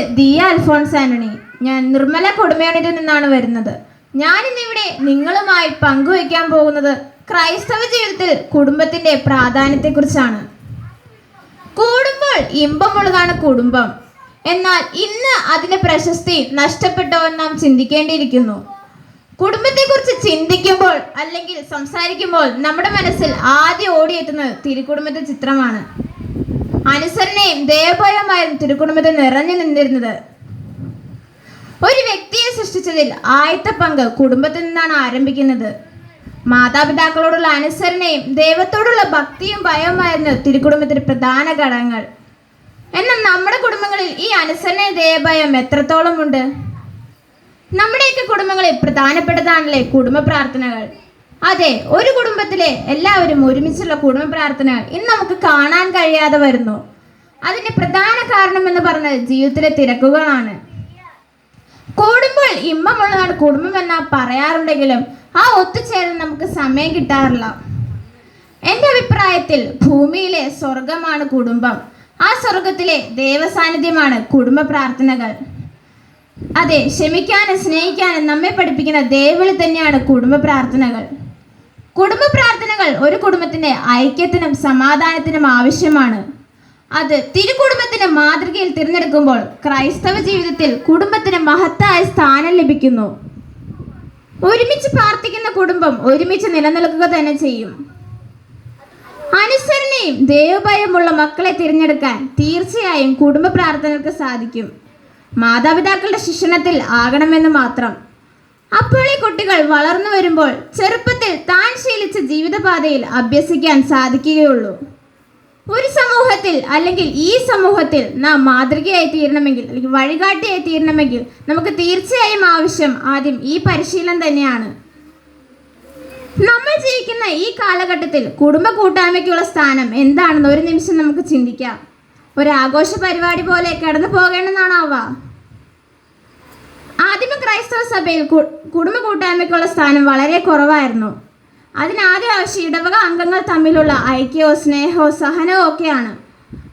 ദിയ അൽഫോൺസ് ആന്റണി. ഞാൻ നിർമ്മല കുടുംബയൂണിറ്റിൽ നിന്നാണ് വരുന്നത്. ഞാൻ ഇന്നിവിടെ നിങ്ങളുമായി പങ്കുവയ്ക്കാൻ പോകുന്നത് ക്രൈസ്തവ ജീവിതത്തിൽ കുടുംബത്തിന്റെ പ്രാധാന്യത്തെക്കുറിച്ചാണ്. കൂടുമ്പോൾ ഇമ്പമുള്ളതാണ് കുടുംബം. എന്നാൽ ഇന്ന് അതിന്റെ പ്രശസ്തി നഷ്ടപ്പെട്ടോ എന്ന് നാം ചിന്തിക്കേണ്ടിയിരിക്കുന്നു. കുടുംബത്തെക്കുറിച്ച് ചിന്തിക്കുമ്പോൾ അല്ലെങ്കിൽ സംസാരിക്കുമ്പോൾ നമ്മുടെ മനസ്സിൽ ആദ്യം ഓടിയെത്തുന്നത് തിരുക്കുടുംബത്തെ ചിത്രമാണ്. അനുസരണയും ദയഭയമായിരുന്നു തിരുക്കുടുംബത്തിൽ നിറഞ്ഞു നിന്നിരുന്നത്. ഒരു വ്യക്തിയെ സൃഷ്ടിച്ചതിൽ ആദ്യത്തെ പങ്ക് കുടുംബത്തിൽ നിന്നാണ് ആരംഭിക്കുന്നത്. മാതാപിതാക്കളോടുള്ള അനുസരണയും ദൈവത്തോടുള്ള ഭക്തിയും ഭയവുമായിരുന്നു തിരുക്കുടുംബത്തിന്റെ പ്രധാന ഘടകങ്ങൾ. എന്നാൽ നമ്മുടെ കുടുംബങ്ങളിൽ ഈ അനുസരണ ദയഭയം എത്രത്തോളം ഉണ്ട് നമ്മുടെയൊക്കെ കുടുംബങ്ങളിൽ പ്രധാനപ്പെട്ടതാണല്ലേ കുടുംബ പ്രാർത്ഥനകൾ. അതെ ഒരു കുടുംബത്തിലെ എല്ലാവരും ഒരുമിച്ചുള്ള കുടുംബ പ്രാർത്ഥന ഇന്ന് നമുക്ക് കാണാൻ കഴിയാതെ വരുന്നു. അതിന്റെ പ്രധാന കാരണം എന്ന് പറഞ്ഞത് ജീവിതത്തിലെ തിരക്കുകളാണ്. കൂടുമ്പോൾ ഇമ്പമുള്ളതാണ് കുടുംബം എന്ന പറയാറുണ്ടെങ്കിലും ആ ഒത്തുചേരൽ നമുക്ക് സമയം കിട്ടാറില്ല. എന്റെ അഭിപ്രായത്തിൽ ഭൂമിയിലെ സ്വർഗമാണ് കുടുംബം. ആ സ്വർഗത്തിലെ ദേവസാന്നിധ്യമാണ് കുടുംബ പ്രാർത്ഥനകൾ. അതെ ക്ഷമിക്കാനും സ്നേഹിക്കാനും നമ്മെ പഠിപ്പിക്കുന്ന ദേവിളി തന്നെയാണ് കുടുംബ പ്രാർത്ഥനകൾ. കുടുംബ പ്രാർത്ഥനകൾ ഒരു കുടുംബത്തിന്റെ ഐക്യത്തിനും സമാധാനത്തിനും ആവശ്യമാണ്. അത് തിരുകുടുംബത്തിന്റെ മാതൃകയിൽ തിരഞ്ഞെടുക്കുമ്പോൾ ക്രൈസ്തവ ജീവിതത്തിൽ കുടുംബത്തിന് മഹത്തായ സ്ഥാനം ലഭിക്കുന്നു. ഒരുമിച്ച് പ്രാർത്ഥിക്കുന്ന കുടുംബം ഒരുമിച്ച് നിലനിൽക്കുക തന്നെ ചെയ്യും. അനുസരണയും ദൈവഭയമുള്ള മക്കളെ തിരഞ്ഞെടുക്കാൻ തീർച്ചയായും കുടുംബ പ്രാർത്ഥനകൾക്ക് സാധിക്കും. മാതാപിതാക്കളുടെ ശിക്ഷണത്തിൽ ആകണമെന്ന് മാത്രം. അപ്പോൾ ഈ കുട്ടികൾ വളർന്നു വരുമ്പോൾ ചെറുപ്പത്തിൽ താൻ ശീലിച്ച ജീവിതപാതയിൽ അഭ്യസിക്കാൻ സാധിക്കുകയുള്ളൂ. ഒരു സമൂഹത്തിൽ അല്ലെങ്കിൽ ഈ സമൂഹത്തിൽ നാം മാതൃകയായി തീരണമെങ്കിൽ അല്ലെങ്കിൽ വഴികാട്ടിയായി തീരണമെങ്കിൽ നമുക്ക് തീർച്ചയായും ആവശ്യം ആദ്യം ഈ പരിശീലനം തന്നെയാണ്. നമ്മൾ ജീവിക്കുന്ന ഈ കാലഘട്ടത്തിൽ കുടുംബ കൂട്ടായ്മയ്ക്കുള്ള സ്ഥാനം എന്താണെന്ന് ഒരു നിമിഷം നമുക്ക് ചിന്തിക്കാം. ഒരു ആഘോഷ പരിപാടി പോലെ കടന്നു പോകേണ്ടെന്നാണാവ ആദിമ ക്രൈസ്തവ സഭയിൽ കുടുംബ കൂട്ടായ്മയ്ക്കുള്ള സ്ഥാനം വളരെ കുറവായിരുന്നു. അതിനാദ്യം ആവശ്യം ഇടവക അംഗങ്ങൾ തമ്മിലുള്ള ഐക്യവും സ്നേഹവും സഹനവും ഒക്കെയാണ്.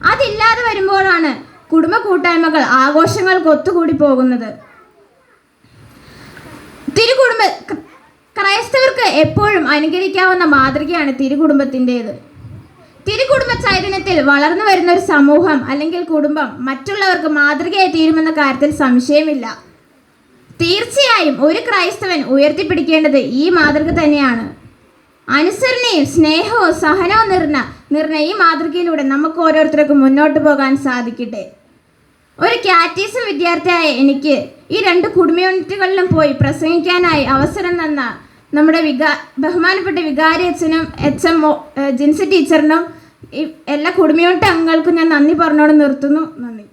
അതില്ലാതെ വരുമ്പോഴാണ് കുടുംബ കൂട്ടായ്മകൾ ആഘോഷങ്ങൾക്ക് ഒത്തുകൂടി പോകുന്നത്. തിരുകുടുംബ ക്ര- ക്രൈസ്തവർക്ക് എപ്പോഴും അനുകരിക്കാവുന്ന മാതൃകയാണ് തിരുകുടുംബത്തിന്റെത്. തിരുകുടുംബ ചൈതന്യത്തിൽ വളർന്നു വരുന്ന ഒരു സമൂഹം അല്ലെങ്കിൽ കുടുംബം മറ്റുള്ളവർക്ക് മാതൃകയായി തീരുമെന്ന കാര്യത്തിൽ സംശയമില്ല. തീർച്ചയായും ഒരു ക്രൈസ്തവൻ ഉയർത്തിപ്പിടിക്കേണ്ടത് ഈ മാതൃക തന്നെയാണ്. അനുസരണയും സ്നേഹവും സഹനവും നിറഞ്ഞ നിറഞ്ഞ ഈ മാതൃകയിലൂടെ നമുക്ക് ഓരോരുത്തർക്കും മുന്നോട്ട് പോകാൻ സാധിക്കട്ടെ. ഒരു കാറ്റീസം വിദ്യാർത്ഥിയായ എനിക്ക് ഈ രണ്ട് കുടുംബയൂണിറ്റുകളിലും പോയി പ്രസംഗിക്കാനായി അവസരം തന്ന നമ്മുടെ വികാ ബഹുമാനപ്പെട്ട വികാരി അച്ഛനും എച്ച് എം ജിൻസി ടീച്ചറിനും എല്ലാ കുടുംബയൂണിറ്റ് അംഗങ്ങൾക്കും ഞാൻ നന്ദി പറഞ്ഞോട് നിർത്തുന്നു. നന്ദി.